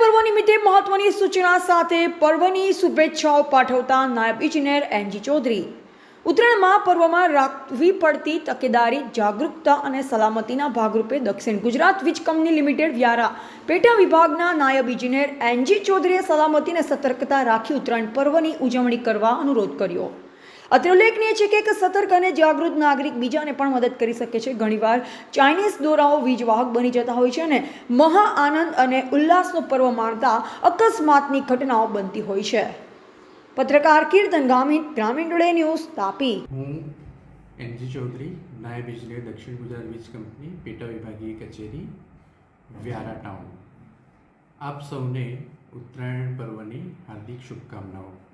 નિમિત્તે મહત્વની સૂચના સાથે પર્વની શુભેચ્છાઓ પાઠવતા નાયબ ઇજનેર એનજી ચૌધરી. ઉત્તરાયણમાં પર્વમાં રાખવી પડતી તકેદારી, જાગૃતતા અને સલામતીના ભાગરૂપે દક્ષિણ ગુજરાત વીજ કંપની લિમિટેડ વ્યારા પેટા વિભાગના નાયબ ઇજનેર એનજી ચૌધરીએ સલામતી અને સતર્કતા રાખી ઉત્તરાયણ પર્વની ઉજવણી કરવા અનુરોધ કર્યો. અત્રે ઉલ્લેખનીય છે કે એક સતર્ક અને જાગૃત નાગરિક બીજાને પણ મદદ કરી શકે છે. ઘણીવાર ચાઇનીઝ દોરાઓ વીજવાહક બની જતા હોય છે અને મહા આનંદ અને ઉલ્લાસનો પર્વ માણતા અકસ્માતની ઘટનાઓ બનતી હોય છે. પત્રકાર કીર્તન ગામિત ગ્રામીણ ટુડે ન્યૂઝ તાપી. હું એનજી ચૌધરી, નાયબ ઇજનેર દક્ષિણ ગુજરાત વીજ કંપની, પેટા વિભાગીય કચેરી, વ્યારા ટાઉન. આપ સૌને ઉત્તરાયણ પર્વની હાર્દિક શુભકામનાઓ.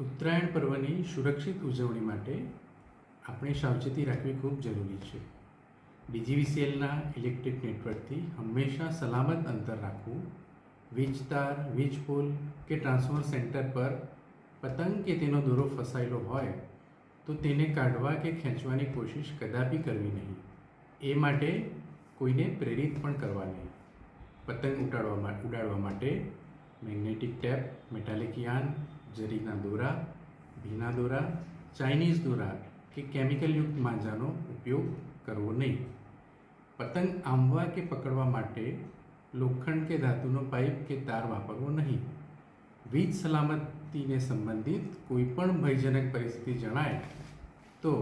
ઉત્તરાયણ પર્વની સુરક્ષિત ઉજવણી માટે આપણે સાવચેતી રાખવી ખૂબ જરૂરી છે. ડીજીવીસીએલના ઇલેક્ટ્રિક નેટવર્કથી હંમેશા સલામત અંતર રાખવું વીજ તાર વીજ પોલ કે ટ્રાન્સફોર્મર સેન્ટર પર પતંગ કે તેનો દોરો ફસાયેલો હોય તો તેને કાઢવા કે ખેંચવાની કોશિશ કદાપી કરવી નહીં. એ માટે કોઈને પ્રેરિત પણ કરવા નહીં. પતંગ ઉડાડવા ઉડાડવા માટે મેગ્નેટિક ટેપ, મેટાલિક યાન જરીના દોરા ભીના દોરા ચાઇનીઝ દોરા કે કેમિકલયુક્ત માંજાનો ઉપયોગ કરવો નહીં પતંગ આંબવા કે પકડવા માટે લોખંડ કે ધાતુનો પાઇપ કે તાર વાપરવો નહીં વીજ સલામતીને સંબંધિત કોઈપણ ભયજનક પરિસ્થિતિ જણાય તો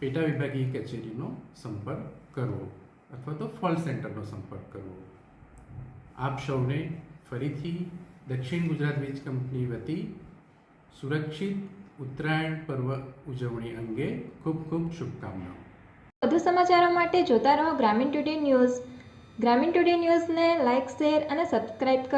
પેટા વિભાગીય કચેરીનો સંપર્ક કરવો અથવા તો ફોલ સેન્ટરનો સંપર્ક કરવો આપ સૌને ફરીથી દક્ષિણ ગુજરાત વીજ કંપની વતી સુરક્ષિત ઉત્તરાયણ પર્વ ઉજવણી અંગે ખૂબ ખૂબ શુભકામનાઓ. વધુ સમાચારો માટે જોતા રહો ગ્રામીણ ટુડે ન્યૂઝ. ગ્રામીણ ટુડે ન્યૂઝને લાઇક, શેર અને સબસ્ક્રાઇબ કરો.